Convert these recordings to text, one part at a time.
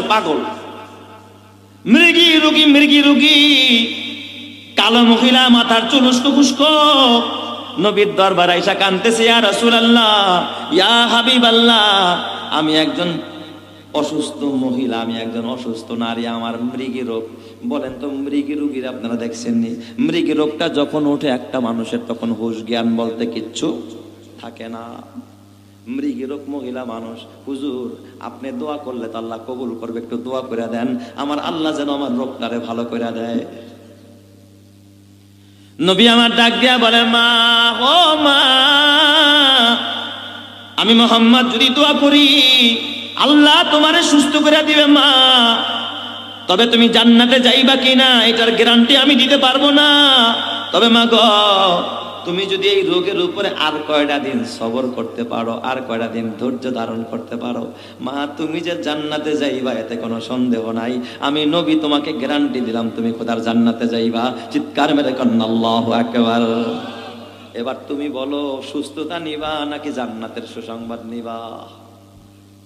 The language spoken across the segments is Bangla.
গেছে পাগল। মৃগী রুগী মৃগী রুগী, কালো মহিলা মাথার চুল উস্কো নবীর দরবার আইসা কানতেছে, ইয়া রাসূলুল্লাহ, ইয়া হাবিবাল্লাহ, আমি একজন অসুস্থ মহিলা, আমি একজন অসুস্থ নারী, আমার মৃগী রোগ। বলেন তো, মৃগী রোগীর আপনারা দেখছেননি? মৃগী রোগটা যখন ওঠে একটা মানুষের তখন হুশ জ্ঞান বলতে কিচ্ছু থাকে না। মৃগী মহিলা মানুষ। হুজুর, আপনি দোয়া করলে তো আল্লাহ কবুল করবে, একটু দোয়া করে দেন। আমার আল্লাহ যেন আমার রোগটারে ভালো করে দেয়। নবী আমার ডাক দিয়া বলে, মা, ও মা, আমি মোহাম্মদ যদি দোয়া করি, আল্লাহ তোমারে সুস্থ করে দিবে, মা। তবে তুমি জান্নাতে যাইবা কিনা, এটার গ্যারান্টি আমি দিতে পারব না। তবে মা গো তুমি যদি এই রোগের উপরে আর কয়টা দিন সবর করতে পারো, আর কয়টা দিন ধৈর্য ধারণ করতে পারো? মা, তুমি যে জান্নাতে যাইবা, এতে কোনো সন্দেহ নাই। আমি নবী, তোমাকে গ্যারান্টি দিলাম, তুমি খোদার জান্নাতে যাইবা। চিৎকার মেরে কন্যা, আল্লাহ একবার এবার তুমি বলো, সুস্থতা নিবা নাকি জান্নাতের সুসংবাদ নিবা?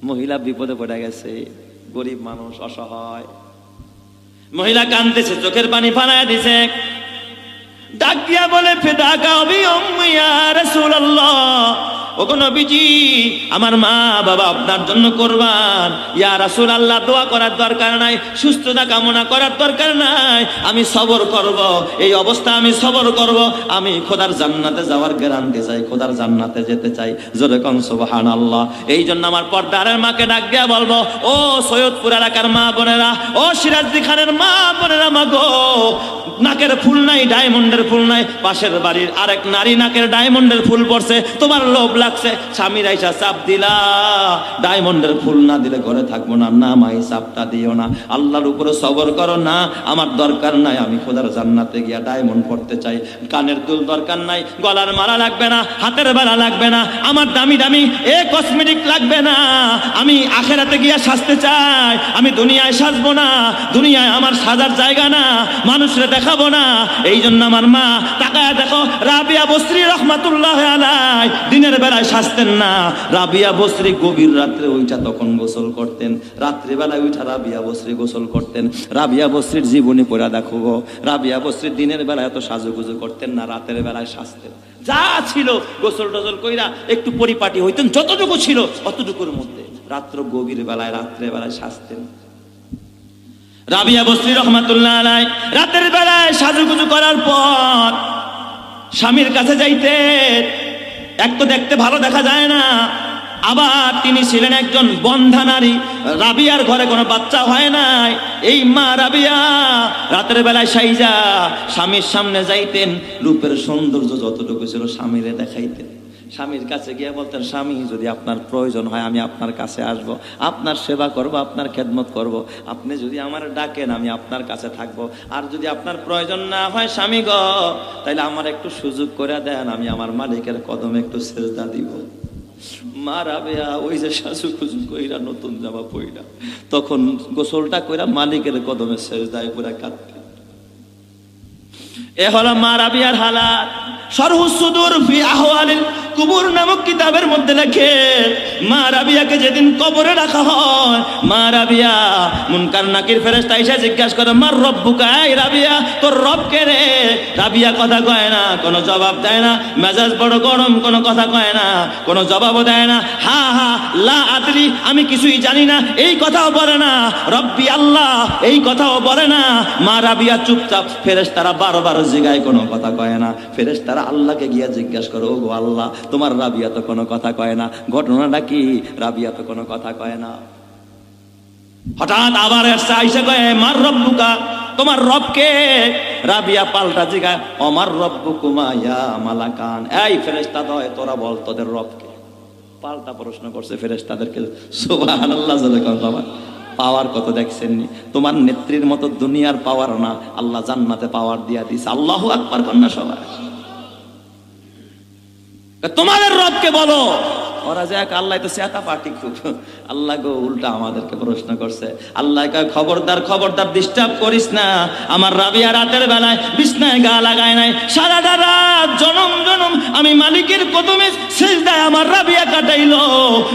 মহিলা বিপদে পড়ে গেছে, গরিব মানুষ অসহায়। মহিলা কান্দতেছে চোখের পানি ফানায় দিছে। ডাক দিয়া বলে ফেদা কাবি অম্মিয়া রাসূলুল্লাহ। ওগো নবীজি, আমার মা বাবা আপনার জন্য করবান। ইয়া রাসূল আল্লাহ দোয়া করার দরকার নাই, সুস্থতা কামনা করার দরকার নাই। আমি সবর করব, এই অবস্থা আমি সবর করব। আমি খোদার জান্নাতে যাওয়ার গ্যারান্টি চাই, খোদার জান্নাতে যেতে চাই। জোরে কন, সুবহানাল্লাহ। এই জন্য আমার পর্দারের মাকে ডাক দিয়া বলব, ও সৈয়দপুর এলাকার মা বোনেরা, ও সিরাজদি খানের মা বোনেরা, মা গো। নাকের ফুল নাই, ডায়মন্ডের ফুল নাই, পাশের বাড়ির আরেক নারী নাকের ডায়মন্ডের ফুল পড়ছে। তোমার লোভ লাগছে। স্বামীর আইসা চাপ দিলা। ডায়মন্ডের ফুল না দিলে ঘরে থাকব না। না মাই, চাপটা দিও না। আল্লাহর উপরে সবর করো না। আমার দরকার নাই, আমি খোদার জান্নাতে গিয়া ডায়মন্ড পড়তে চাই। কানের দুল দরকার নাই। গলার মালা লাগবে না। হাতের বেলা লাগবে না। আমার দামি দামি এ কসমেটিক লাগবে না। আমি আখেরাতে গিয়া সাজতে চাই। আমি দুনিয়ায় সাজবো না। দুনিয়ায় আমার সাজার জায়গা না। মানুষরে দেখাবো না। এই জন্য আমার মা তাকায় দেখো, রাবিয়া বস্ত্রী রহমাতুল্লাহ আলাই দিনের বেলায় সাজতেন না। রাবিয়া বস্ত্রী গভীর রাত্রে ওইটা তখন গোসল করতেন। রাত্রিবেলায় ওইটা রাবিয়া বস্ত্রী গোসল করতেন। রাবিয়া বস্ত্রীর জীবনী পড়া দেখো গো। রাবিয়া বস্ত্রীর দিনের বেলায় এত সাজুগুজু করতেন না, রাতের বেলায় সাজতেন। যা ছিল গোসল টোসল কইরা একটু পরিপাটি হইতেন, যতটুকু ছিল অতটুকুর মধ্যে। রাত্র গভীর বেলায়, রাত্রে বেলায় সাজতেন। রাবিয়া বস্ত্রী রহমাতুল্লাহ আলাই রাতের বেলায় সাজুগুজু করার পর স্বামীর কাছে যাইতে এক তো দেখতে ভালো দেখা যায় না। আবার তিনি ছিলেন একজন বন্ধা নারী। রাবিয়ার ঘরে কোনো বাচ্চা হয় নাই। এই মা রাবিয়া রাতের বেলায় সাইজা স্বামীর সামনে যাইতেন। রূপের সৌন্দর্য যতটুকু ছিল স্বামীরে দেখাইতেন। স্বামীর কাছে গিয়ে বলতেন, স্বামী, যদি আপনার প্রয়োজন হয়, আমি আপনার কাছে আসব। আপনার সেবা করব, আপনার খেদমত করব। আপনি যদি আমার ডাকেন, আমি আপনার কাছে থাকব। আর যদি আপনার প্রয়োজন না হয়, স্বামী গ তাহলে আমার একটু সুযোগ করে দেন, আমি আমার মালিকের কদমে একটু সেজদা দিব। মা রাবেয়া ওই যে শাশু খুশু কইরা নতুন জামা পইরা। তখন গোসলটা কইরা মালিকের কদমে সেজদায় পুরা কাঁদতেন এ হলো মা রাবিয়ার হালাত সরহুসুদুর ফি আহওয়ালিল কুবুর নামক কিতাবের মধ্যে লেখে, মা রাবিয়াকে যেদিন কবরে রাখা হয়, মা রাবিয়া, মুনকার নাকির ফেরেশতা এসে জিজ্ঞাসা করে, মার রব্বুকা, এই রাবিয়া, তোর রব কে রে? রাবিয়া কথা কয় না, কোনো জবাব দেয় না, মেজাজ বড় গরম, কোনো কথা কয় না, কোনো জবাবও দেয় না। হা হা, লা আদরি, আমি কিছুই জানি না, এই কথাও বলে না, রব্বি আল্লাহ, এই কথাও বলে না। মা রাবিয়া চুপচাপ, ফেরেশতারা বারবার জিগায় কোনো কথা কয় না। ফেরেশতারা আল্লাহকে গিয়া জিজ্ঞাসা করো ও গো আল্লাহ তোমার রাবিয়া তো কোনো কথা কয় না। ঘটনাটা কি? রাবিয়া তো কোনো কথা কয় না। হঠাৎ আবার এসছে, আইসা কয় মার রব্বুকা তোমার রবকে? রাবিয়া পাল্টা জিগায়, অমার রব্বু কুমায়া মালাকান। এই ফেরেশতা, দয়, তোরা বল তোদের রবকে। পাল্টা প্রশ্ন করছে ফেরেশতাদেরকে, সুবহানাল্লাহ জাল্লাহ বাবা। পাওয়ার কত দেখছেননি? তোমার নেত্রীর মতো দুনিয়ার পাওয়ার না। আল্লাহ জান্নাতে পাওয়ার দিয়া দিছে। আল্লাহু আকবার কন্যা সবাই। তোমাদের রবকে বলো। ওরা যে এক, আল্লাহ তো চেতা পার্টি খুব। আল্লাহ গো উল্টা আমাদেরকে প্রশ্ন করছে। আল্লাহ খবরদার খবরদার ডিস্টার্ব করিস না। আমার রাবিয়া রাতের বেলায় বিছনায় গা লাগায় নাই। সারাটা রাত জনম জনম আমি মালিকের কদমে শেষদায় আমার রাবিয়া কাটাইলো।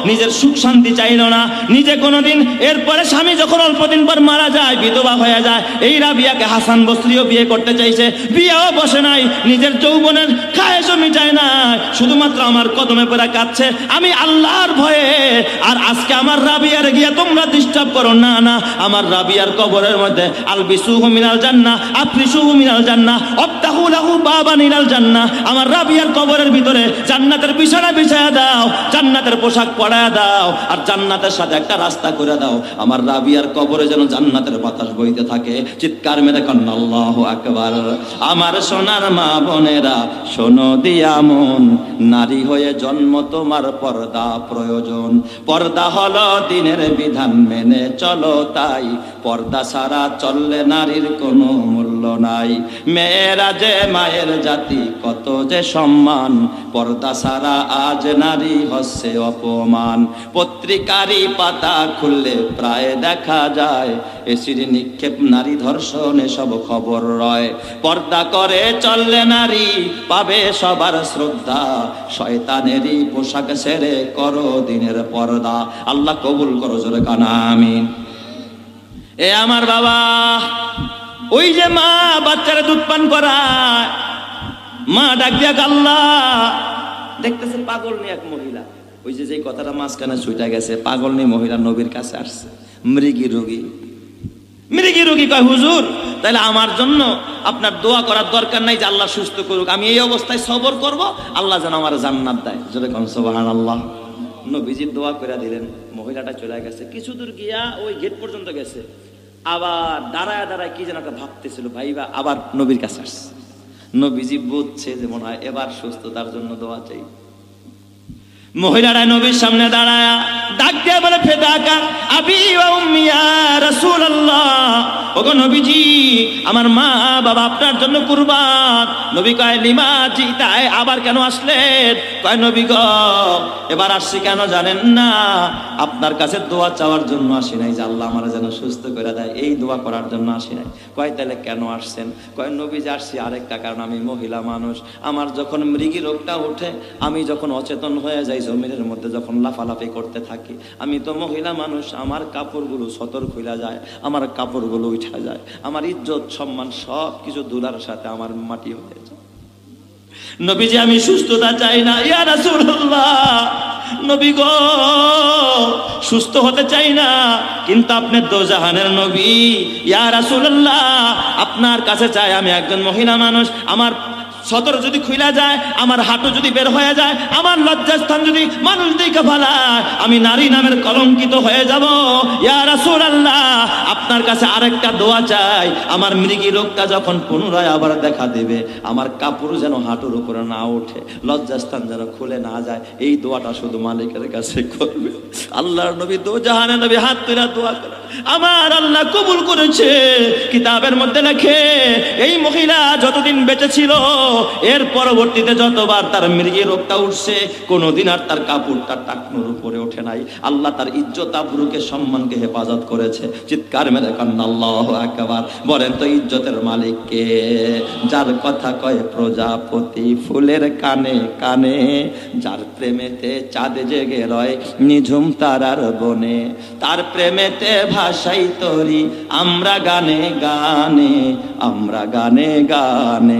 নিজের সুখ শান্তি চাইলো না। নিজে কোনোদিন এরপরে স্বামী যখন অল্প দিন পর মারা যায়, বিধবা হয়ে যায়, এই রাবিয়াকে হাসান বস্ত্রীও বিয়ে করতে চাইছে। বিয়েও বসে নাই। নিজের যৌবনের খায়েশও মিটায় না শুধুমাত্র আমার কদমে পড়া কাঁদছে। আমি আল্লাহর ভয়ে, আর আজকে আমার রাবিয়ার গিয়া তোমরা ডিস্টার্ব করো। না না, আমার রাবিয়ার কবরের মধ্যে আল বিসুহু মিনাল জান্নাহ, আফরিসুহু মিনাল জান্নাহ অত্তাহু লাহু বাবা নিনাল জান্নাহ। আমার রাবিয়ার কবরের ভিতরে জান্নাতের বিছানা বিছায়া দাও, জান্নাতের পোশাক পরায়া দাও, আর জান্নাতের সাথে একটা রাস্তা করে দাও। আমার রাবিয়ার কবরে যেন জান্নাতের বাতাস বইতে থাকে। চিৎকার মেরে কন্যা আল্লাহ আকবার। আমার সোনার মা বোনেরা, শোনো দিয়া মন, নারী হয়ে জন্ম তোমার পর্দা প্রয়োজন। পর্দা হলো দিনের বিধান মেনে চলো তাই। পর্দা ছাড়া চললে নারীর কোনো মূল্য নাই। মেয়েরা যে মায়ের জাতি, কত যে সম্মান। পর্দা ছাড়া আজ নারী হচ্ছে অপমান। পত্রিকারই পাতা খুললে প্রায় দেখা যায়। এসির নিক্ষেপ নারী ধর্ষণ, এসব খবর রয়। পর্দা করে চললে নারী পাবে সবার শ্রদ্ধা। শয়তানেরই পোশাক সেরে করো দিনের পর্দা। আল্লাহ কবুল করো জোরে কানা, আমিন। এ আমার বাবা, ওই যে মা বাচ্চারা দুধ পান করায়, মা ডাক দিয়া আল্লাহ দেখতেছে পাগল নিয়ে এক মহিলা। ওই যে যে কথাটা মাঝখানে ছুটে গেছে, পাগল নিয়ে মহিলা নবীর কাছে আসছে। মৃগী রোগী। মৃগী রোগী কয়, হুজুর তাহলে আমার জন্য আপনার দোয়া করার দরকার নাই যে আল্লাহ সুস্থ করুক। আমি এই অবস্থায় সবর করব, আল্লাহ যেন আমার জান্নাত দেয়। যেরকম সোবাহান আল্লাহ নবীজির দোয়া করে দিলেন, মহিলাটা চলে গেছে। কিছু দূর গিয়া ওই গেট পর্যন্ত গেছে। আবার দাঁড়ায় দাঁড়ায় কি যেন একটা ভাবতেছিল, ভাইবা, আবার নবীর কাছে আসছে। নবীজি বুঝছে যে মনে হয় এবার সুস্থতার জন্য দোয়া চাই। মহিলারা নবীর সামনে দাঁড়ায়া ডাক দিয়ে বলে ফেদাকা আবি ওয়া উম্মিয়া রাসূলুল্লাহ। নবীজি, আমার মা বাবা আপনার জন্য কুরবান। নবী কয়, লিমা জি তাই আবার কেন আসলেন? কয়, নবী গো, এবার আসছি কেন জানেন না? আপনার কাছে দোয়া চাওয়ার জন্য আসি নাই যে আল্লাহ আমার যেন সুস্থ করে দেয়। এই দোয়া করার জন্য আসি নাই। কয়, তাহলে কেন আসছেন? কয়, নবী যে আসছি, আরেকটা কারণ, আমি মহিলা মানুষ। আমার যখন মৃগী রোগটা ওঠে, আমি যখন অচেতন হয়ে যাই জমিনের মধ্যে, যখন লাফালাফি করতে থাকি, আমি তো মহিলা মানুষ, আমার কাপড়গুলো সতর খুলে যায়, আমার কাপড়গুলো উঠা যায়। আমার ইজ্জত, সম্মান সব কিছু দুলার সাথে আমার মাটি হয়ে যায়। নবীজি, আমি সুস্থতা চাই না। ইয়া রাসূলুল্লাহ, নবী গো, সুস্থ হতে চাই না। কিন্তু আপনি দোজাহানের নবী। ইয়া রাসূলুল্লাহ, আপনার কাছে চাই আমি একজন মহিলা মানুষ। আমার সতর যদি খুইলা যায়, আমার হাঁটু যদি বের হয়ে যায়, আমার লজ্জাস্থান যদি মানুষ দিকে ফালায় আমি নারী নামের কলঙ্কিত হয়ে যাব। ইয়া রাসূলুল্লাহ, আপনার কাছে আরেকটা দোয়া চাই। আমার মৃগী রোগটা যখন পুনরায় আবার দেখা দেবে, আমার কাপড় যেন হাঁটুর উপরে না ওঠে, লজ্জাস্থান যেন খুলে না যায়, এই দোয়াটা শুধু মালিকের কাছে করবে। আল্লাহর নবী দো জাহানে নবী হাত তুলে দোয়া করে। আমার আল্লাহ কবুল করেছে। কিতাবের মধ্যে লেখে, এই মহিলা যতদিন বেঁচে ছিল এর পরবর্তীতে যতবার তার মৃগী রোগটা উঠছে, কোনোদিন আর তার কাপড় তার টাকনুর উপরে ওঠে নাই। আল্লাহ তার ইজ্জত আবরুকে সম্মানকে হেফাজত করেছে। চিৎকার মেরে কান্না, আল্লাহ একবার বলেন, তো ইজ্জতের মালিক কে? যার কথা কয় প্রজাপতি, ফুলের কানে কানে, যার প্রেমেতে চাঁদ জেগে রয় নিঝুম তারার বনে। তার প্রেমেতে ভাষাই তরি, আমরা গানে গানে, আমরা গানে গানে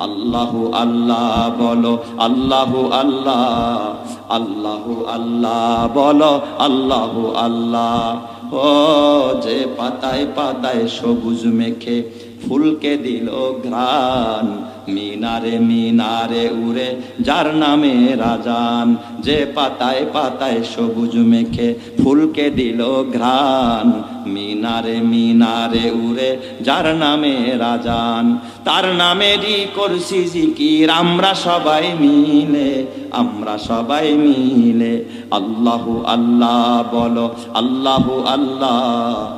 আল্লাহু আল্লাহ বলো, আল্লাহু আল্লাহ আল্লাহু আল্লাহ বলো, আল্লাহ আল্লাহ। ও, যে পাতায় পাতায় সবুজ মেখে ফুলকে দিল ঘ্রাণ। মিনারে মিনারে উড়ে যার নামে রাজান। যে পাতায় পাতায় সবুজ মেখে ফুলকে দিল ঘ্রাণ। মিনারে মিনারে উড়ে যার নামে রাজান। তার নামেরই করছি জিকির, আমরা সবাই মিলে, আমরা সবাই মিলে। আল্লাহু আল্লাহ বলো, আল্লাহু আল্লাহ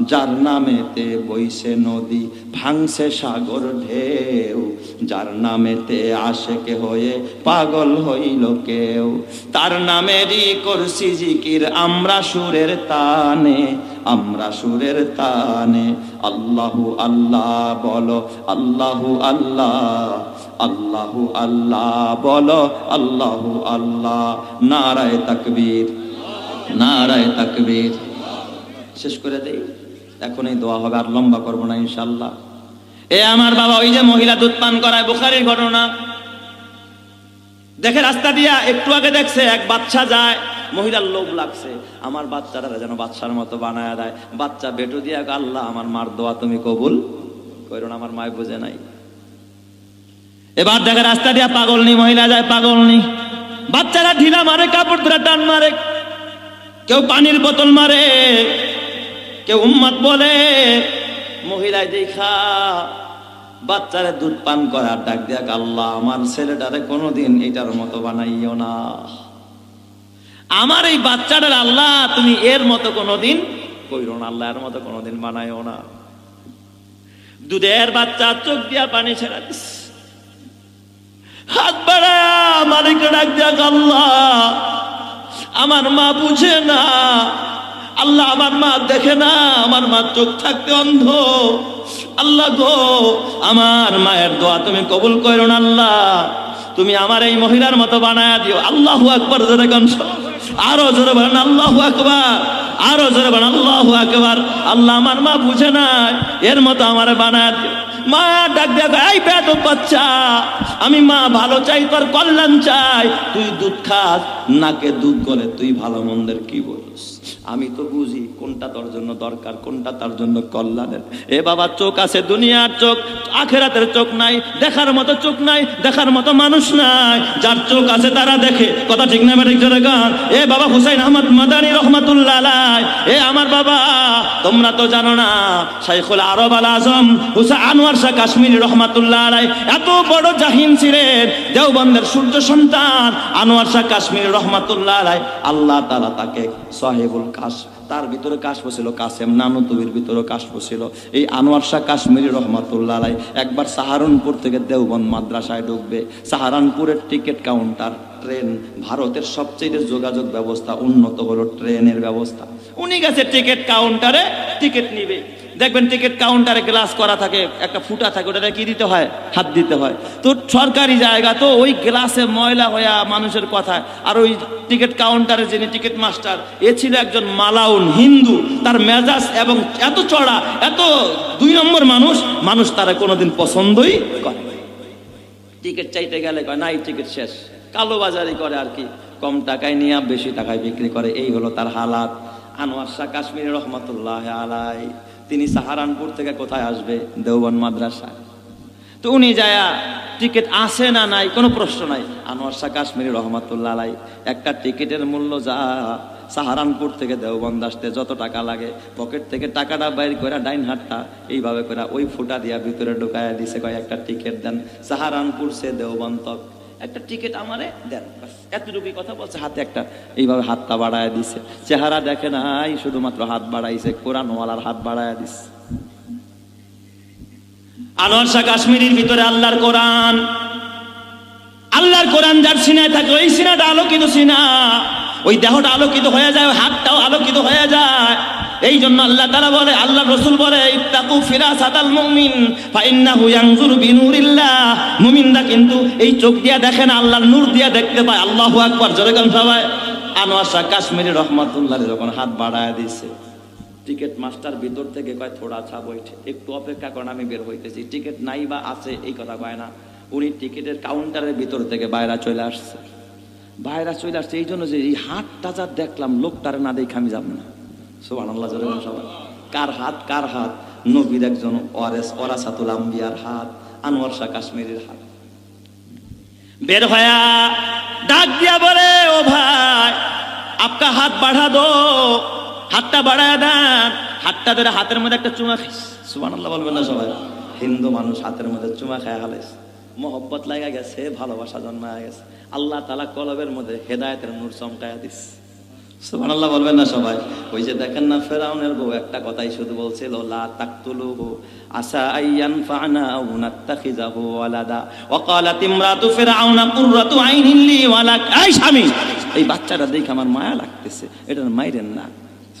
যার নামেতে বইছে নদী, ভাঙছে সাগর ঢেউ। যার নামেতে আশেকে হয়ে পাগল হইল কেউ। তার নামেরই করছি জিকির, আমরা সুরের তানে, আমরা সুরের তানে। আল্লাহু আল্লাহ বলো, আল্লাহু আল্লাহ আল্লাহু আল্লাহ বলো, আল্লাহু আল্লাহ। নারায় তাকবীর নারায় তাকবীর। শেষ করে দেই। এখন এই দোয়া হবে আর লম্বা করব না ইনশাল্লাহ এ আমার বাবা, ওই যে মহিলা দুধ পান করায় বুখারির ঘটনা। দেখে রাস্তা দিয়া একটু আগে দেখছে, এক বাচ্চা যায়, মহিলার লোভ লাগছে। আমার বাচ্চারা যেন বাচ্চার মতো বানায় দেয়। বাচ্চা বেটু দিয়া আল্লাহ, আমার মার দোয়া তুমি কবুল কইরো না, আমার মায় বুঝে নাই। এবার দেখে রাস্তা দিয়া পাগল নি মহিলা যায় পাগল নি বাচ্চারা ঢিলা মারে, কাপড় ধরে টান মারে। কেউ পানির বোতল মারে। কেউ উম্মাদ বলে, মহিলায় দেখা, বাচ্চারে দুধ পান করার ডাক দেখ আল্লাহ, আমার ছেলেটারে কোনোদিন এটার মতো বানাইও না। আমার এই বাচ্চাটার আল্লাহ, তুমি এর মতো কোনোদিন কইরো না, আল্লাহ, এর মতো কোনোদিন বানাইও না। দুধের বাচ্চা চোখ দিয়া পানি ছেড়া দিস। হাত বাড়ায় মালিক ডাক দেখ আল্লাহ, আমার মা বুঝে না আল্লাহ আমার মা দেখে না, আমার মা চোখ থাকতে অন্ধ। আল্লাহ গো, আমার মায়ের দোয়া তুমি কবুল করো না আল্লাহ। তুমি আমার এই মহিলার মতো বানায় দিও। আল্লাহু আকবার, জোরে গান আরও জোরে বলেন, আল্লাহু আকবার। আরও জোরে বলেন, আল্লাহু আকবার। আল্লাহ আমার মা বুঝে না, এর মতো আমার বানায় দিও। মা ডাক দেখো এই পেট বাচ্চা, আমি মা ভালো চাই, তোর কল্যাণ চাই। তুই দুধ খাস, নাকে দুধ গলে, তুই ভালো মন্দের কি বলিস আমি তো বুঝি কোনটা তোর জন্য দরকার, কোনটা তার জন্য কল্যাণের। এ বাবা, চোখ আছে দুনিয়ার চোখ, আখেরাতের চোখ নাই, দেখার মতো চোখ নাই, দেখার মতো মানুষ নাই। যার চোখ আছে তারা দেখে, কথা ঠিক না ঠিক জোরে গান। এ বাবা হুসাইন আহমদ মাদানী রহমাতুল্লাহ এ আমার বাবা, তোমরা তো জানো না, শাইখুল আরব আল আজম, হুসা আনোয়ার শাহ কাশ্মীর রহমাতুল্লাহ আলাই এত বড় জাহিন ছিলেন, দেওবন্দের সূর্য সন্তান আনোয়ার শাহ কাশ্মীর রহমাতুল্লাহ আলাই আল্লাহ তালা তাকে সাহেবুল কাশ। তার ভিতরে কাশফ ছিল কাসেম নানুতুবির ভিতরে কাশফ ছিল এই আনোয়ার শাহ কাশ্মীরি রহমাতুল্লাহ একবার সাহারানপুর থেকে দেওবন্দ মাদ্রাসায় ঢুকবে। সাহারানপুরের টিকিট কাউন্টার। ট্রেন ভারতের সবচেয়ে যোগাযোগ ব্যবস্থা উন্নত হলো ট্রেনের ব্যবস্থা। উনি গেছে টিকিট কাউন্টারে, টিকিট নিবে। দেখবেন টিকিট কাউন্টারে গ্লাস করা থাকে, একটা ফুটা থাকে, ওটাতে কি দিতে হয়? হাত দিতে হয়। তো সরকারি জায়গা, তো ওই গ্লাসে ময়লা হইয়া মানুষের কথা আর ওই টিকিট কাউন্টারে যিনি টিকিট মাস্টার, এ ছিল একজন মালাউন, হিন্দু। তার মেজাজ এবং এত চড়া, এত দুই নম্বর মানুষ মানুষ তারা কোনোদিন পছন্দই করে। টিকিট চাইতে গেলে কয়, নাই, টিকিট শেষ। কালো বাজারি করে আর কি। কম টাকায় নিয়ে, বেশি টাকায় বিক্রি করে, এই হলো তার হালাত। আনোয়ার শাহ কাশ্মীর রহমতুল্লাহ আলাই তিনি সাহারানপুর থেকে কোথায় আসবে? দেওবন মাদ্রাসায়। তো উনি যায়া, টিকিট আছে না নাই, কোনো প্রশ্ন নাই। আনোয়ার শাহ কাশ্মীর রহমতুল্লাহ আলাই একটা টিকিটের মূল্য যা, সাহারানপুর থেকে দেওবন্দ আসতে যত টাকা লাগে, পকেট থেকে টাকাটা বাইর করে ডাইন হাতটা এইভাবে করে ওই ফুটা দিয়া ভিতরে ঢুকায় দিছে, কয় একটা টিকিট দেন। সাহারানপুর সে দেওবন্দ। তক একটা টিকিট আমারে দেন। এতটুকুই কথা বলছে। হাতে একটা এইভাবে হাতটা বাড়ায় দিছে। চেহারা দেখে নাই, শুধুমাত্র হাত বাড়াইছে, কোরআনওয়ালার হাত বাড়ায় দিছে। আনোয়ার শাহ কাশ্মীরের ভিতরে আল্লাহর কোরআন। আল্লাহর কোরআন যার সিনায় থাকে, ওই সিনাটা আলোকিত সিনা। ওই দেহটা আলোকিত হয়ে যায় হাতটাও আলোকিত হয়ে যায়। এই জন্য আল্লাহ তাআলা বলে, আল্লাহ রসুল বলে, ইত্তাকু ফিরাসাতাল মুমিন, ফাইন্নাহু ইয়ানজুরু বিনুরিল্লাহ। মুমিনরা কিন্তু এই চোখ দিয়া দেখে না, আল্লাহর নূর দিয়া দেখতে পায়। আল্লাহু আকবার, জোরে গান সবাই। আনোয়ার শাহ কাশ্মীরি রহমাতুল্লাহ যখন হাত বাড়ায় দিছে, টিকিট মাস্টার ভিতর থেকে কয়, থোড়া ছা বইছে একটু অপেক্ষা করেন আমি বের হইতেছি। টিকিট নাই বা আছে, এই কথা কয় না। উনি টিকিটের কাউন্টারের ভিতর থেকে বাইরা চলে আসছে। বাইরা চলে আসছে, এই জন্য যে এই হাতটা যা দেখলাম, লোকটারে না দেখে আমি যাব না। কার হাত কার হাত? নবীর একজন আম্বিয়ার হাত কাশ্মীরের হাত। বের হয়া ডাক দিয়া বলে, ও ভাই, আপকা হাত বাড়া দো, হাতটা বাড়ায় দেন। হাতটা ধরে হাতের মধ্যে একটা চুমা খাইস। সুবান আল্লাহ বলবেন না সবাই। হিন্দু মানুষ হাতের মধ্যে চুমা খায় হালাইস মোহব্বত লাগা গেছে, ভালোবাসা জন্মায় গেছে। আল্লাহ তালা কলবের মধ্যে হেদায়তের নূর চমকায়া দিস। সুবান আল্লাহ বলবেন না সবাই ওই যে দেখেন না ফেরাউনের বউ একটা কথাই শুধু বলছিল লা তাকতুলুহু আসা আইয়ান ফানা আও নাত্তাখিজাহু ওয়ালাদা ওয়া ক্বালাত ইমরাতু ফিরআউনা কুররাতু আইনিন লি ওয়ালাক এই স্বামী এই বাচ্চাটা দেখে আমার মায়া লাগতেছে এটার মাইরেন না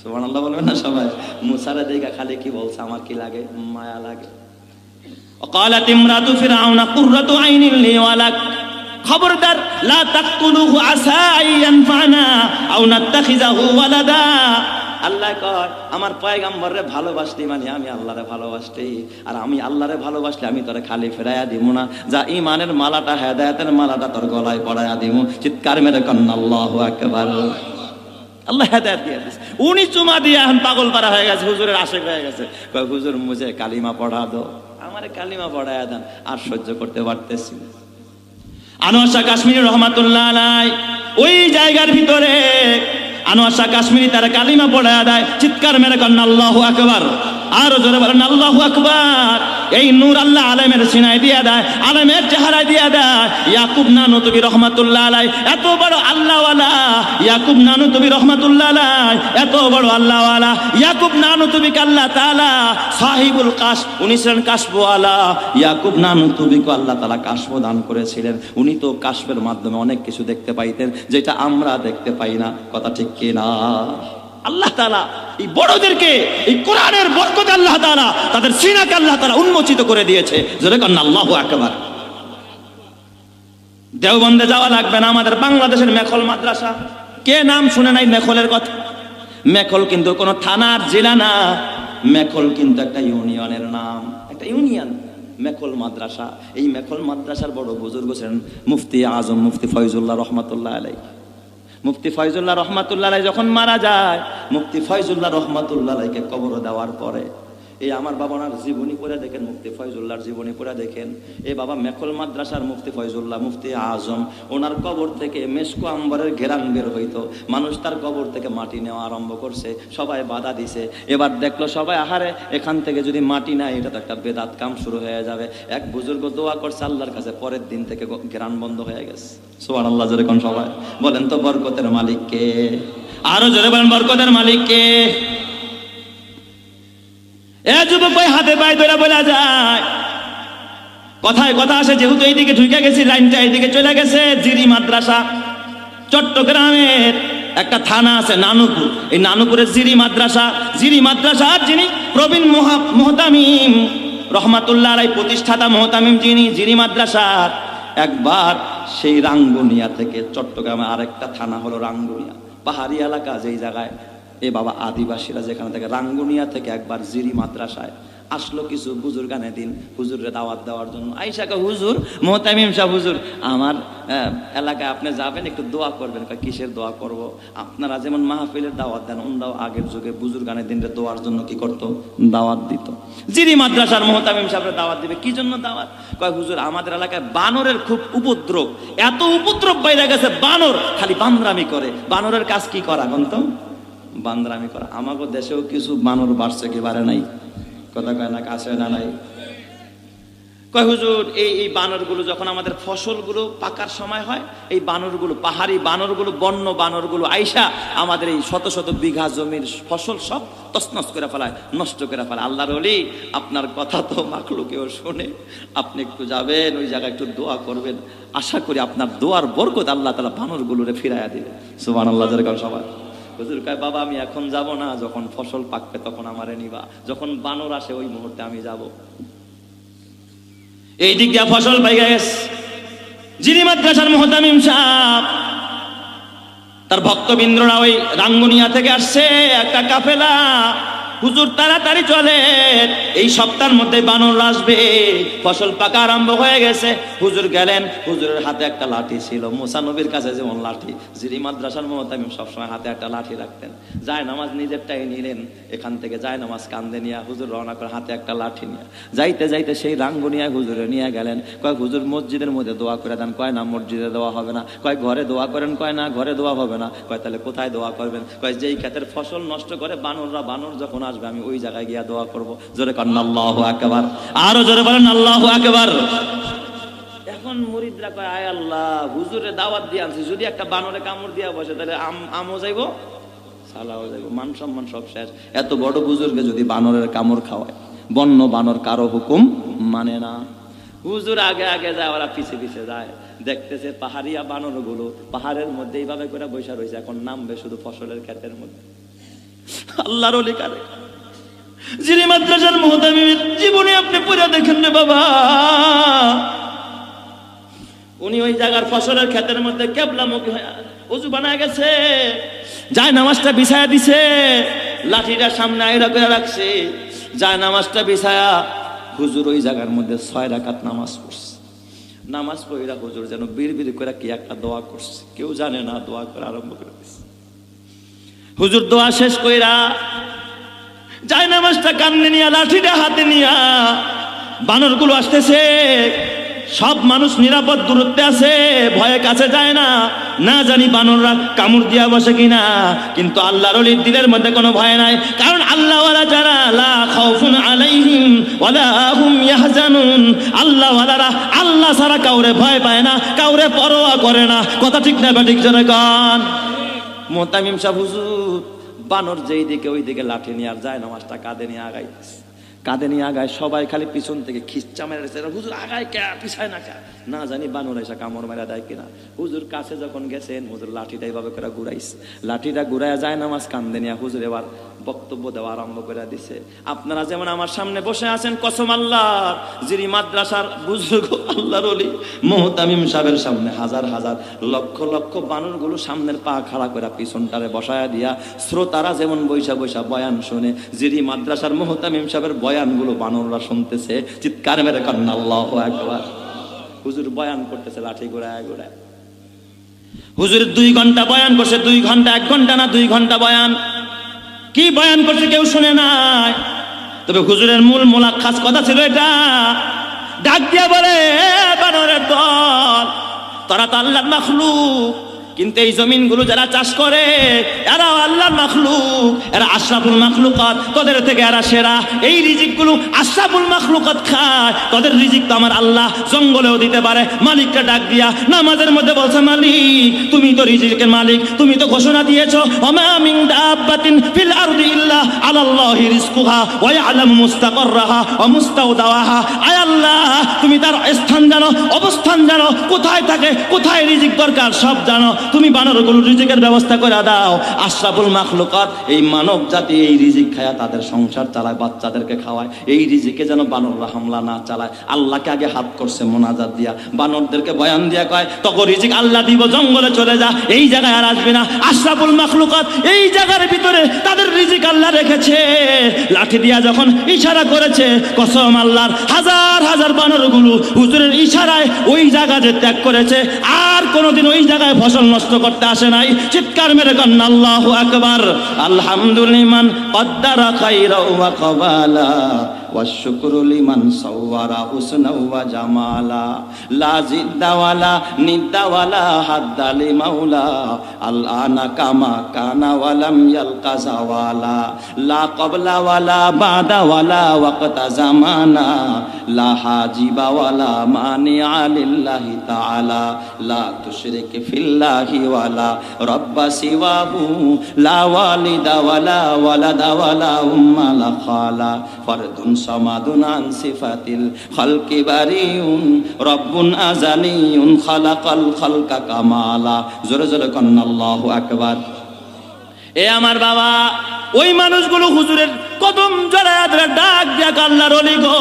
সুবহানাল্লাহ বলবেন না সবাই মুসারা দেখে খালি কি বলছে আমার কি লাগে মায়া লাগে وقالت امرأة فرعون قرة عين لي ولك খবরদার, লা তাকতুলুহু আসা আইয়ানফানা আও নাত্তাখিজাহু ওয়ালাদা। আল্লাহ কয়, আমার পয়গাম্বররে ভালোবাসতে মানে আমি আল্লাহরে ভালোবাসলি। আর আমি আল্লাহরে ভালোবাসলে আমি তোরে খালি ফেরাইয়া দিব না। যা ইমানের মালাটা, হেদায়েতের মালাটা তোর গলায় পড়াইয়া দিব চিৎকার মেরে কন্না আল্লাহু আকবার। আল্লাহ হেদায়ত দিয়ে দিস উনি চুমা দিয়ে এখন পাগল পারা হয়ে গেছে, হুজুরের আশেক হয়ে গেছে। কয়, হুজুর, মুঝে কালিমা পড়া দো আমারে কালিমা পড়ায় দেন, আর সহ্য করতে পারতেছি না। আনোয়ার কাশ্মীর রহমাতুল্লাহ আলাই ওই জায়গার ভিতরে আনোয়াশা কাশ্মীর তারা কালিমা পড়ে দেয় চিৎকার মেরে কন্যা আল্লাহ আকবার। আরও জোরে বলেন, আল্লাহ আকবার। এই নূর আল্লাহ আলেমের সিনাই দিয়া দেয়, আলেমের চেহারায় দিয়া দেয়। ইয়াকুব না নতুবি রহমাতুল্লাহ আলাই এত বড় আল্লাহওয়ালা ইয়াকুব নানু তুমি রহমাতুল্লাহ এত বড় আল্লাহওয়ালা। ইয়াকুব নানু তুমি কাল্লা তালা সাহিবুল কাশ উনি ছিলেন কাশবওয়ালা ইয়াকুব নানু তুমি আল্লাহ তালা কাশব দান করেছিলেন? উনি তো কাশবের মাধ্যমে অনেক কিছু দেখতে পাইতেন, যেটা আমরা দেখতে পাই না। কথা ঠিক কি না? আল্লাহ তালা এই বড়দেরকে, এই কোরআনের বরকত আল্লাহ তালা তাদের সিনাকে আল্লাহ তালা উন্মোচিত করে দিয়েছে। জোরে কন্যা, আল্লাহ একবার দেওবন্দে যাওয়া লাগবে না, আমাদের বাংলাদেশের মেখল মাদ্রাসা। কে নাম শুনে নাই মেখলের কথা? মেখল কিন্তু কোনো থানার জেলা না, মেখল কিন্তু একটা ইউনিয়নের নাম। একটা ইউনিয়ন, মেখল মাদ্রাসা। এই মেখল মাদ্রাসার বড় বুজুর্গ ছিলেন মুফতি আজম মুফতি ফয়জুল্লাহ রহমতুল্লাহ আলাই মুফতি ফয়জুল্লাহ রহমাতুল্লাহ যখন মারা যায়, মুফতি ফয়জুল্লাহ রহমাতুল্লাহ আলাইকে কবর দেওয়ার পরে এই আমার বাবানার জীবনী পড়ে দেখেন, মুফতি ফয়জুল্লাহর জীবনী পড়ে দেখেন। এই বাবা মেখল মাদ্রাসার মুফতি ফয়জুল্লাহ, মুফতি আজম। ওনার কবর থেকে মেসকো আম্বরের ঘেরান বের হইতো। মানুষ তার কবর থেকে মাটি নেওয়া আরম্ভ করছে, সবাই বাধা দিছে। এবার দেখল সবাই, আহারে, এখান থেকে যদি মাটি নেয়, এটা তো একটা বেদাত কাম শুরু হয়ে যাবে। এক বুজুর্গ দোয়া করছে, আল্লাহর কাছে পরের দিন থেকে ঘেরান বন্ধ হয়ে গেছে। সোহান আল্লাহ জোরে কোন সবাই? বলেন তো, বরকতের মালিককে আরও জোরে বলেন, বরকতের মালিককে এ যুবক হাতে পায়ে ধরে বলা যায় কথায় কথা আসে, যেহেতু এইদিকে ঢুকে গেছি, লাইনটা এইদিকে চলে গেছে, জিরি মাদ্রাসা, চট্টগ্রামের একটা থানা আছে, নানুপুর। এই নানুপুরের জিরি মাদ্রাসা, জিরি মাদ্রাসার যিনি প্রবীণ মহা- মোহতামিম, রহমাতুল্লাহ আলাই প্রতিষ্ঠাতা মোহতামিম যিনি, জিরি মাদ্রাসার একবার সেই রাঙ্গুনিয়া থেকে চট্টগ্রামে আরেকটা থানা হলো রাঙ্গুনিয়া, পাহাড়ি এলাকা যেই জায়গায়। এ বাবা আদিবাসীরা যেখানে থেকে, রাঙ্গুনিয়া থেকে একবার জিরি মাদ্রাসায় আসলো কিছু বুজুর্গানে দিন হুজুরে দাওয়াত দেওয়ার জন্য। আইসাকে হুজুর মোহতামিম শাহ হুজুর, আমার এলাকায় আপনি যাবেন, একটু দোয়া করবেন। কিসের দোয়া করব? আপনারা যেমন মাহফিলের দাওয়াত দেন ওনরাও আগের যুগে বুজুর্গানের দিনটা দোয়ার জন্য কি করতো? দাওয়াত দিত। জিরি মাদ্রাসার মোহতামিম সাহেবের দাওয়াত দিবে, কি জন্য দাওয়াত? কয়, হুজুর, আমাদের এলাকায় বানরের খুব উপদ্রব। এত উপদ্রব বাইরে গেছে, বানর খালি বান্দরামি করে। বানরের কাজ কি করা গন্ত বান্দরামি করা। আমাকে দেশেও কিছু বানর বাড়ছে কি বাড়ে নাই? কথা কয় না, কাছে না নাই? কয় হুজুর, এই এই বানরগুলো যখন আমাদের ফসলগুলো পাকার সময় হয়, এই বানরগুলো, পাহাড়ি বানরগুলো, বন্য বানরগুলো আইসা আমাদের এই শত শত বিঘা জমির ফসল সব তছনছ করে ফেলায়, নষ্ট করে ফেলায়। আল্লাহর অলি আপনার কথা তো মাখলো কেউ শোনে। আপনি একটু যাবেন, ওই জায়গায় একটু দোয়া করবেন। আশা করি আপনার দোয়ার বরকত আল্লাহ তালা বানরগুলোরে ফিরাইয়া দিবে সুবান আল্লাহ সবাই। হুজুর কয়, বাবা, আমি এখন যাব না, যখন ফসল পাকবে তখন আমারে নিবা। যখন বানর আসে ওই মুহূর্তে আমি যাব। এই দিক দিয়ে ফসল পাইয়া গেছে। যিনি মাদ্রাসার মোহতামিম সাহেব, তার ভক্তবৃন্দরা ওই রাঙ্গুনিয়া থেকে আসছে, একটা কাফেলা। হুজুর তাড়াতাড়ি চলে এই সপ্তাহের মধ্যে বানর আসবে। ফসল পাকা আরম্ভ হয়ে গেছে। হুজুর গেলেন। হুজুরের হাতে একটা লাঠি ছিল। মোসা নবীর কাছে যেমন লাঠি। জিরি মাদ্রাসার মহতামিম সবসময় হাতে একটা লাঠি রাখতেন। যায় নামাজ নিজেরটাই নিলেন। এখান থেকে যায় নামাজ কান্দে নিয়ে হুজুর রওনা করে হাতে একটা লাঠি নিয়ে। যাইতে যাইতে সেই রাঙ্গুনিয়া হুজুরে নিয়ে গেলেন। কয়, হুজুর মসজিদের মধ্যে দোয়া করে দেন। কয়, না, মসজিদে দেওয়া হবে না। কয়, ঘরে দোয়া করেন? কয়, না, ঘরে দোয়া হবে না। কয়, তাহলে কোথায় দোয়া করবেন? কয়, যেই ক্ষেতের ফসল নষ্ট করে বানররা, বানর যখন আসবে, আমি ওই জায়গায় গিয়া দোয়া করব। জোরে করেন আল্লাহ একেবার আরও জোরে বলেন, আল্লাহ একেবার এখন মুরিদরা কয়, আয় আল্লাহ, হুজুরে দাওয়াত দিয়ে আনছি, যদি একটা বানরে কামড় দিয়া বসে, তাহলে আম, আমও যাইবো, সালাও যাইবো মান সম্মান সব শেষ। এত বড় বুজুর্গে যদি বানরের কামড় খাওয়ায়, বন্য বানর কারও হুকুম মানে না। হুজুর আগে আগে যায়, ওরা পিছে পিছে যায়। দেখতেছে পাহাড়িয়া বানরগুলো পাহাড়ের মধ্যে এইভাবে করে বৈশা রয়েছে, এখন নামবে শুধু ফসলের ক্ষেতের মধ্যে। আল্লাহর অলি কারে যিনি মাদ্রাসার মহতামিমের জীবনে আপনি পুরা দেখেন রে বাবা। উনি ওই জায়গার ফসলের ক্ষেতের মধ্যে কেবলামুখী উজু বানায় গেছে, যায় নামাজটা বিছায়া দিছে, লাঠিটা সামনে আইরা করে রাখছে, যায় নামাজটা বিছায়া হুজুর ওই জায়গার মধ্যে ছয় রাকাত নামাজ পড়ছে। নামাজ পড়িরা হুজুর যেন বীর বীর করে কি একটা দোয়া করছে, কেউ জানে না দোয়া করে আরম্ভ করে দিচ্ছে হুজুর দোয়া শেষ কইরা যায় নামাজটা কান্দে নিয়া, লাঠিটা হাতে নিয়া বানরগুলো আসতেছে। সব মানুষ নিরাপদ দূরত্বে আছে, ভয়ে কাছে যায় না। না জানি বানররা কামড় দিয়া বসে কিনা, কিন্তু আল্লাহর অলির দিলের মধ্যে কোনো ভয় নাই। কারণ আল্লাহ ওয়ালা যারা, লা খাউফুন আলাইহিম ওয়ালা হুম ইয়াহজানুন। আল্লাহ ওয়ালারা আল্লাহ ছাড়া কাউরে ভয় পায় না, কাউরে পরোয়া করে না। কথা ঠিক না বা ঠিক জনে কান মোতামিম সাহ হুজুর বানর যেই দিকে ওই দিকে লাঠি নিয়ে আর যায় নামাজটা কাঁধে নিয়ে আগাইতেছে। কাঁধে নিয়ে আগায় সবাই খালি পিছন থেকে খিচ্চা মেরে দিচ্ছে, হুজুর আগায় কে? পিছায় না কে? না জানি বানর এসে কামড় মেরা দেয় কিনা। হুজুর কাছে যখন গেছেন হুজুর লাঠিটা এইভাবে করে ঘুরাইছে লাঠিটা ঘুরাইয়া যায় নামাজ কান্দে নিয়ে হুজুর এবার বক্তব্য দেওয়া আরম্ভ করে দিছে। আপনারা যেমন আমার সামনে বসে আছেন কসম আল্লাহ যিনি মাদ্রাসার বুজুর্গ আল্লাহর অলি মোহতামিম সাহেবের সামনে হাজার হাজার লক্ষ লক্ষ বানরগুলো সামনের পা খাড়া করে পিছনটারে বসায়া দিয়া শ্রোতারা যেমন বৈশা বৈশা বয়ান শুনে যিনি মাদ্রাসার মোহতামিম সাহেবের বয়ানগুলো বানররা শুনতেছে, চিৎকার মেরে কান্না, আল্লাহ একবার হুজুর বয়ান করতেছে, লাঠি ঘোড়ায় ঘোড়ায় হুজুর দুই ঘণ্টা বয়ান করছে, দুই ঘণ্টা, এক ঘণ্টা না, দুই ঘণ্টা বয়ান। কি বয়ান করছে কেউ শুনে নাই। তবে হুজুরের মূল মোলা খাস কথা ছিল এটা। ডাক দিয়া বলে, "এ বানরের দল, তোরা তো আল্লাহর মাখলুক। কিন্তু এই জমিনগুলো যারা চাষ করে এরা আল্লাহর মাখলুক, এরা আশরাফুল মাখলুকাত, তোদের থেকে এরা সেরা। এই রিজিকগুলো আশরাফুল মাখলুকাত খায়। তোদের রিজিক তো আমার আল্লাহ জঙ্গলেও দিতে পারে। মালিককে ডাক দিয়া নামাজের মধ্যে বলছে, মালিক, তুমি তো রিজিকের মালিক, তুমি তো ঘোষণা দিয়েছ মিন দাব্বাতিন ফিল আরদি ইল্লা আলাল্লাহি রিজকুহা ওয়া ইয়ালামু মুস্তাকাররাহা ওয়া মুস্তাওদাওয়াহা। আয় আল্লাহ, তুমি তার স্থান জানো, অবস্থান জানো, কোথায় থাকে, কোথায় রিজিক দরকার সব জানো। তুমি বানরগুলো রিজিকের ব্যবস্থা করে দাও। আশরাফুল মাখলুকাত এই মানব জাতি এই রিজিক খায়া তাদের সংসার চালায়, বাচ্চাদেরকে খাওয়ায়। এই রিজিকে যেন বানররা হামলা না চালায়। আল্লাহকে আগে হাত করছে মোনাজাত দিয়া। বানরদেরকে বয়ান দিয়া কয় তখন রিজিক আল্লাহ দিব, জঙ্গলে চলে যা। এই জায়গায় আর আসবে না। আশরাফুল মাখলুকাত এই জায়গার ভিতরে তাদের রিজিক আল্লাহ রেখেছে। লাঠি দিয়া যখন ইশারা করেছে, কসম আল্লাহর, হাজার হাজার বানরগুলো হুজুরের ইশারায় ওই জায়গা যে ত্যাগ করেছে, আর কোনোদিন ওই জায়গায় ফসল নষ্ট করতে আসে নাই। চিৎকার মেরে কন আল্লাহ আকবার। আলহামদুলিমান কদ্দারা খাইরা ওয়া কবালা। والشكر لمن صور حسنا وجمالا لا زد ولا ند ولا حد لمولا الآن كما كان ولم يلق زوالا لا قبل ولا بعد ولا وقت زمانا لا حاجب ولا مانع لله تعالى لا تشرك في الله ولا رب سواه لا والد ولا ولد ولا أم لا خالا فرد সমাদুন আন সিফাতিল খালকি বারিউন, রব্বুন আজানিউন খালাকাল খালকা কামালা। জোরে জোরে কন্নাল্লাহু আকবার। এ আমার বাবা, ওই মানুষগুলো হুজুরের কদম জড়ায় ডাক দেখ আল্লাহর অলি গো।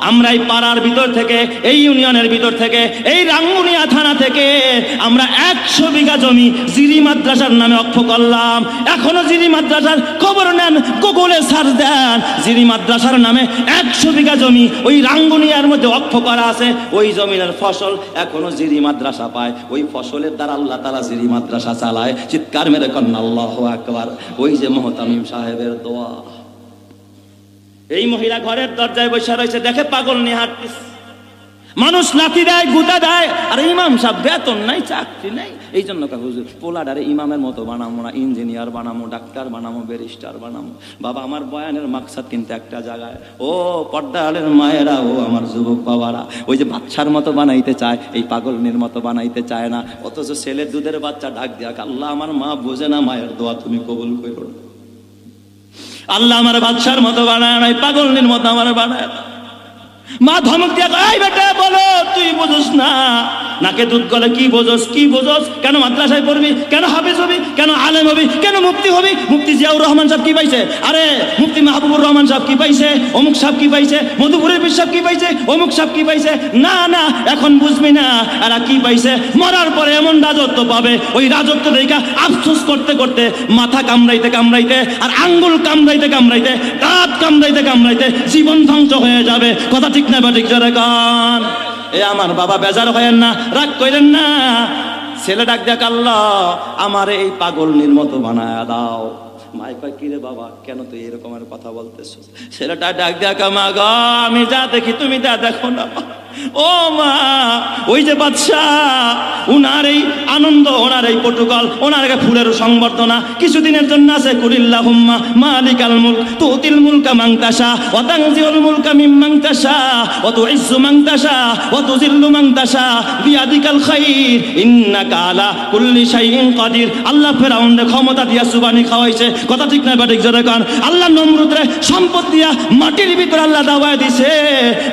আমরা এই পাড়ার ভিতর থেকে, এই ইউনিয়নের ভিতর থেকে, এই রাঙ্গুনিয়া থানা থেকে আমরা একশো বিঘা জমি জিরি মাদ্রাসার নামে অক্ষ করলাম। এখনও জিরি মাদ্রাসার খবর নেন, গুগলে সার্চ দেন, জিরি মাদ্রাসার নামে একশো বিঘা জমি ওই রাঙ্গুনিয়ার মধ্যে অক্ষ করা আছে। ওই জমিনের ফসল এখনও জিরি মাদ্রাসা পায়। ওই ফসলের দ্বারা আল্লাহ তালা জিরি মাদ্রাসা চালায়। চিৎকার মেরে কন্যা আল্লাহ আকবার। ওই যে মোহতামিম সাহেবের দোয়া। এই মহিলা ঘরের দরজায় বসে রয়েছে, দেখে পাগল নিয়ে হাঁটতিস মানুষ লাথি দেয় গুতা দেয়, আর ইমাম সাহেব বেতন নাই, চাকরি নাই। এই জন্য হুজুর, পোলাডারে ইমামের মতো বানাবো না, ইঞ্জিনিয়ার বানামো, ডাক্তার বানাবো ব্যারিস্টার বানাবো বাবা, আমার বয়ানের মাকসাদ কিন্তু একটা জায়গায়। ও পর্দালের মায়েরা, ও আমার যুবক বাবারা, ওই যে বাচ্চার মতো বানাইতে চায়, এই পাগলনির মতো বানাইতে চায় না। অথচ ছেলের দুধের বাচ্চা ডাক দেয়া, আল্লাহ, আমার মা বোঝে না, মায়ের দোয়া তুমি কবুল করো। আল্লাহ আমার বাদশার মতো বানায় নাই পাগলের মতো আমার বানায় মা ধমক দিয়ে বেটা, বলো, তুই বুঝুস না। নাকে দুধ গলে, কি বোঝোস কি বোঝোস? কেন মাদ্রাসায় পড়বি? কেন হাফিজ হবি? কেন আলেম হবি? কেন মুক্তি হবি? মুক্তি জিয়াউর রহমান সাহেব কি পাইছে? আরে মুক্তি মাহবুবুর রহমান সাহেব কি পাইছে? অমুক সাহেব কি পাইছে? মধুপুরের পীর সাহেব কি পাইছে? অমুক সাহেব কি পাইছে? না না, এখন বুঝবি না, এরা কি পাইছে? মরার পরে এমন রাজত্ব পাবে, ওই রাজত্ব দেখা আফসোস করতে করতে, মাথা কামড়াইতে কামড়াইতে, আর আঙ্গুল কামড়াইতে কামড়াইতে, দাঁত কামড়াইতে কামড়াইতে, জীবন ধ্বংস হয়ে যাবে। কথা ঠিক না বা ঠিক জোরে কান? এ আমার বাবা বেজার হয়েন না, রাগ করেন না। ছেলে ডাক দেখ আল্লাহ আমার এই পাগল নির্মত বানায় দাও। মাই কয়, কিরে বাবা, কেন তুই এরকমের কথা বলতেছ ছেলেটা ডাক দেখ মা গো, আমি যা দেখি তুমি যা দেখো না। ও মা, ওই যে বাদশাহ, উনার এই আনন্দ, ওনার এই পটুকল, ওনার ফুলের সংবর্ধনা। কিছুদিনের জন্য আছে কুলিল্লাহ হুম্মা মালিক আল মুলক তুতিল মুলকা মাংতাসা ওয়াতাংজিউল মুলকা মিম্মাংতাসা ওয়া তুইজ্জু মাংতাসা ওয়া তুজিল্লু মাংতাসা বিয়াদিকাল খাইর, ইন্নাকা আলা কুল্লি শাইইন কাদির। আল্লাহ ফেরাউনকে ক্ষমতা দিয়া সুবানি খাওয়াইছে। কথা ঠিক না বাটিক জোরে কান। আল্লাহ নমরুদরে সম্পদ দিয়া মাটির ভিতর আল্লাহ দাওয়ায় দিছে।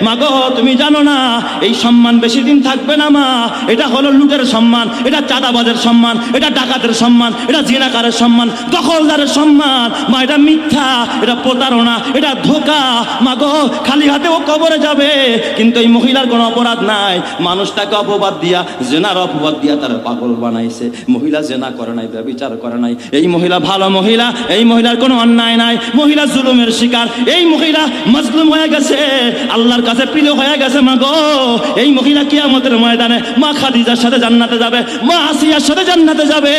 মাগো, তুমি জানো না এই সম্মান বেশি দিন থাকবে না, মা। এটা হলো লুটের সম্মান, এটা চাঁদাবাজের সম্মান, এটা ডাকাতের সম্মান, এটা জিনাকারের সম্মান, দখলদারের সম্মান। মা, এটা মিথ্যা, এটা প্রতারণা, এটা ধোকা। মা গো, খালি হাতে ও কবরে যাবে। কিন্তু এই মহিলার কোনো অপরাধ নাই। মানুষ তাকে অপবাদ দিয়া, জেনার অপবাদ দিয়া তার পাগল বানাইছে। মহিলা জেনা করে নাই, ব্যবিচার করে নাই। এই মহিলা ভালো মহিলা, এই মহিলার কোনো অন্যায় নাই। মহিলা জুলুমের শিকার, এই মহিলা মজলুম হয়ে গেছে। আল্লাহর কাছে প্রিয় হয়ে গেছে, মা গো। এই মহিলা কি আমাদের ময়দানে? মা খাদিজার সাথে জান্নাতে যাবে, মা আসিয়ার সাথে জান্নাতে যাবে,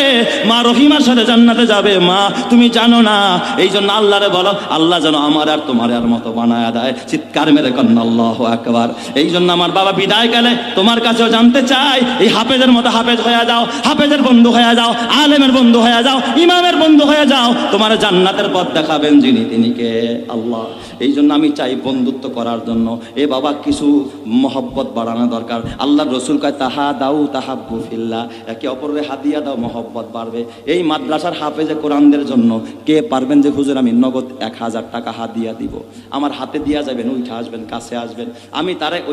মা রহিমার সাথে জান্নাতে যাবে। মা, তুমি জানো না এই জন্য আল্লাহরে বলো, আল্লাহ যেন আমার আর তোমার আর মতো বানায় দেয়। চিৎকার মেরে কন্যা, আল্লাহ একবার এই জন্য আমার বাবা বিদায় গেলে তোমার কাছেও জানতে চাই, এই হাফেজের মতো হাফেজ হয়ে যাও, হাফেজের বন্ধু হয়ে যাও, আলেমের বন্ধু হয়ে যাও, ইমামের বন্ধু হয়ে যাও, তোমার জান্নাতের পথ দেখাবেন যিনি তিনি কে? আল্লাহ। এই জন্য আমি চাই বন্ধুত্ব করার জন্য। এ বাবা, কিছু মহব্বত বাড়ানো দরকার। আল্লাহ রসুল কয়, তাহা দাও তাহা ফিল্লা একে অপরের হাদিয়া দাও, মহব্বত বাড়বে। এই মাদ্রাসার হাফেজে কোরআনদের জন্য কে পারবেন যে, হুজুর, আমি নগদ এক হাজার টাকা হাদিয়া দিব। আমার হাতে দিয়া যাবেন উঠে আসবেন, কাছে আসবেন। আমি তারে ওই